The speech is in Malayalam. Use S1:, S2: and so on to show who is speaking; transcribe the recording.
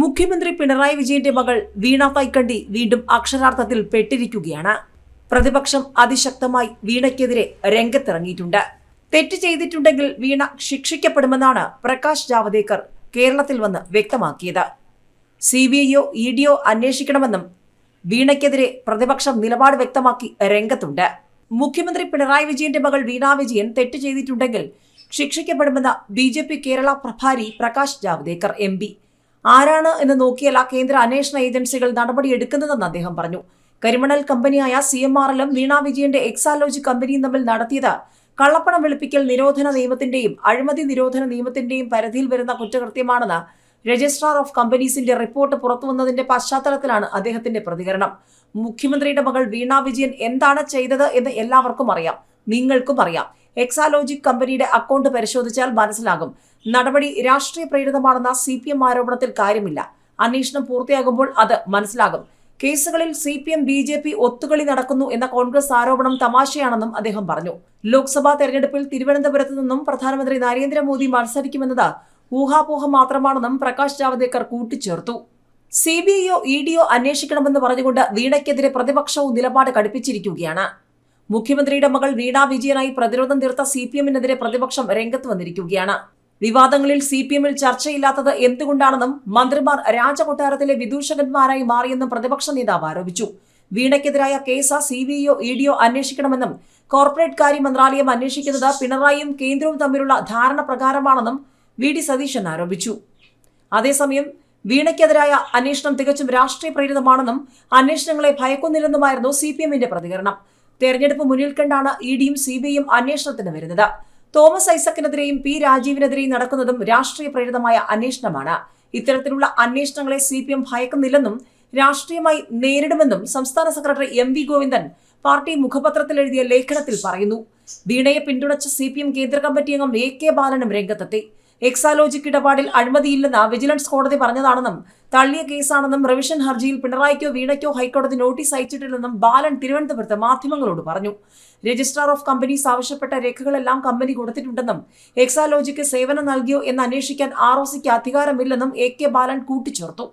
S1: മുഖ്യമന്ത്രി പിണറായി വിജയന്റെ മകൾ വീണ തൈക്കണ്ടി വീണ്ടും അക്ഷരാർത്ഥത്തിൽ പെട്ടിരിക്കുകയാണ്. പ്രതിപക്ഷം അതിശക്തമായി വീണയ്ക്കെതിരെ രംഗത്തിറങ്ങിയിട്ടുണ്ട്. തെറ്റ് ചെയ്തിട്ടുണ്ടെങ്കിൽ വീണ ശിക്ഷിക്കപ്പെടുമെന്നാണ് പ്രകാശ് ജാവദേക്കർ കേരളത്തിൽ വന്ന് വ്യക്തമാക്കിയത്. സി ബി ഐയോ ഇ ഡിയോ അന്വേഷിക്കണമെന്നും വീണയ്ക്കെതിരെ പ്രതിപക്ഷം നിലപാട് വ്യക്തമാക്കി രംഗത്തുണ്ട്. മുഖ്യമന്ത്രി പിണറായി വിജയന്റെ മകൾ വീണ വിജയൻ തെറ്റ് ചെയ്തിട്ടുണ്ടെങ്കിൽ ശിക്ഷിക്കപ്പെടുമെന്ന ബി കേരള പ്രഭാരി പ്രകാശ് ജാവദേക്കർ എം ആരാണ് എന്ന് നോക്കിയല്ല കേന്ദ്ര അന്വേഷണ ഏജൻസികൾ നടപടിയെടുക്കുന്നതെന്ന് അദ്ദേഹം പറഞ്ഞു. കരിമണൽ കമ്പനിയായ സി എം ആർ എല്ലും വീണ വിജയന്റെ എക്സാലോജി കമ്പനിയും തമ്മിൽ നടത്തിയത് കള്ളപ്പണം വെളുപ്പിക്കൽ നിരോധന നിയമത്തിന്റെയും അഴിമതി നിരോധന നിയമത്തിന്റെയും പരിധിയിൽ വരുന്ന കുറ്റകൃത്യമാണെന്ന് രജിസ്ട്രാർ ഓഫ് കമ്പനീസിന്റെ റിപ്പോർട്ട് പുറത്തുവന്നതിന്റെ പശ്ചാത്തലത്തിലാണ് അദ്ദേഹത്തിന്റെ പ്രതികരണം. മുഖ്യമന്ത്രിയുടെ മകൾ വീണ വിജയൻ എന്താണ് ചെയ്തത് എന്ന് എല്ലാവർക്കും അറിയാം. നിങ്ങൾക്കും അറിയാം. എക്സാലോജിക് കമ്പനിയുടെ അക്കൗണ്ട് പരിശോധിച്ചാൽ മനസ്സിലാകും. നടപടി രാഷ്ട്രീയ പ്രേരിതമാണെന്ന സി പി എം ആരോപണത്തിൽ കാര്യമില്ല. അന്വേഷണം പൂർത്തിയാകുമ്പോൾ അത് മനസ്സിലാകും. കേസുകളിൽ C P M B J P ഒത്തുകളി നടക്കുന്നു എന്ന കോൺഗ്രസ് ആരോപണം തമാശയാണെന്നും അദ്ദേഹം പറഞ്ഞു. ലോക്സഭാ തെരഞ്ഞെടുപ്പിൽ തിരുവനന്തപുരത്ത് നിന്നും പ്രധാനമന്ത്രി നരേന്ദ്രമോദി മത്സരിക്കുമെന്നത് ഊഹാപോഹം മാത്രമാണെന്നും പ്രകാശ് ജാവദേക്കർ കൂട്ടിച്ചേർത്തു. സി ബി ഐയോ ഇ ഡിയോ അന്വേഷിക്കണമെന്ന് പറഞ്ഞുകൊണ്ട് വീണയ്ക്കെതിരെ പ്രതിപക്ഷവും നിലപാട് കടുപ്പിച്ചിരിക്കുകയാണ്. മുഖ്യമന്ത്രിയുടെ മകൾ വീണാ വിജയനായി പ്രതിരോധം തീർത്ത സി പി എമ്മിനെതിരെ പ്രതിപക്ഷം രംഗത്ത് വന്നിരിക്കുകയാണ്. വിവാദങ്ങളിൽ സി പി എമ്മിൽ ചർച്ചയില്ലാത്തത് എന്തുകൊണ്ടാണെന്നും മന്ത്രിമാർ രാജകൊട്ടാരത്തിലെ വിദൂഷകന്മാരായി മാറിയെന്നും പ്രതിപക്ഷ നേതാവ് ആരോപിച്ചു. വീണയ്ക്കെതിരായ കേസ് സി ബി ഐയോ ഇ ഡിയോ അന്വേഷിക്കണമെന്നും കോർപ്പറേറ്റ് കാര്യ മന്ത്രാലയം അന്വേഷിക്കുന്നത് പിണറായിയും കേന്ദ്രവും തമ്മിലുള്ള ധാരണ പ്രകാരമാണെന്നും വി ഡി സതീശൻ ആരോപിച്ചു. അതേസമയം വീണയ്ക്കെതിരായ അന്വേഷണം തികച്ചും രാഷ്ട്രീയ പ്രേരിതമാണെന്നും അന്വേഷണങ്ങളെ ഭയക്കുന്നില്ലെന്നുമായിരുന്നു സി പി എമ്മിന്റെ പ്രതികരണം. തെരഞ്ഞെടുപ്പ് മുന്നിൽ കണ്ടാണ് ഇഡിയും ഡിയും സി ബി ഐയും അന്വേഷണത്തിന് വരുന്നത്. തോമസ് ഐസക്കിനെതിരെയും പി രാജീവിനെതിരെയും നടക്കുന്നതും രാഷ്ട്രീയ പ്രേരിതമായ അന്വേഷണമാണ്. ഇത്തരത്തിലുള്ള അന്വേഷണങ്ങളെ സി പി എം ഭയക്കുന്നില്ലെന്നും രാഷ്ട്രീയമായി നേരിടുമെന്നും സംസ്ഥാന secretary M V Govindan party മുഖപത്രത്തിൽ എഴുതിയ ലേഖനത്തിൽ പറയുന്നു. വീണയെ പിന്തുണച്ച സി പി എം കേന്ദ്ര കമ്മിറ്റി അംഗം എ കെ ബാലനും രംഗത്തെത്തി. എക്സാലോജിക് ഇടപാടിൽ അഴിമതിയില്ലെന്ന് വിജിലൻസ് കോടതി പറഞ്ഞതാണെന്നും തള്ളിയ കേസാണെന്നും റിവിഷൻ ഹർജിയിൽ പിണറായിക്കോ വീണയ്ക്കോ ഹൈക്കോടതി നോട്ടീസ് അയച്ചിട്ടില്ലെന്നും ബാലൻ തിരുവനന്തപുരത്ത് മാധ്യമങ്ങളോട് പറഞ്ഞു. രജിസ്ട്രാർ ഓഫ് കമ്പനീസ് ആവശ്യപ്പെട്ട രേഖകളെല്ലാം കമ്പനി കൊടുത്തിട്ടുണ്ടെന്നും എക്സാലോജിക്ക് സേവനം നൽകിയോ എന്ന് അന്വേഷിക്കാൻ ആർ ഒ സിക്ക് അധികാരമില്ലെന്നും എ കെ ബാലൻ കൂട്ടിച്ചേർത്തു.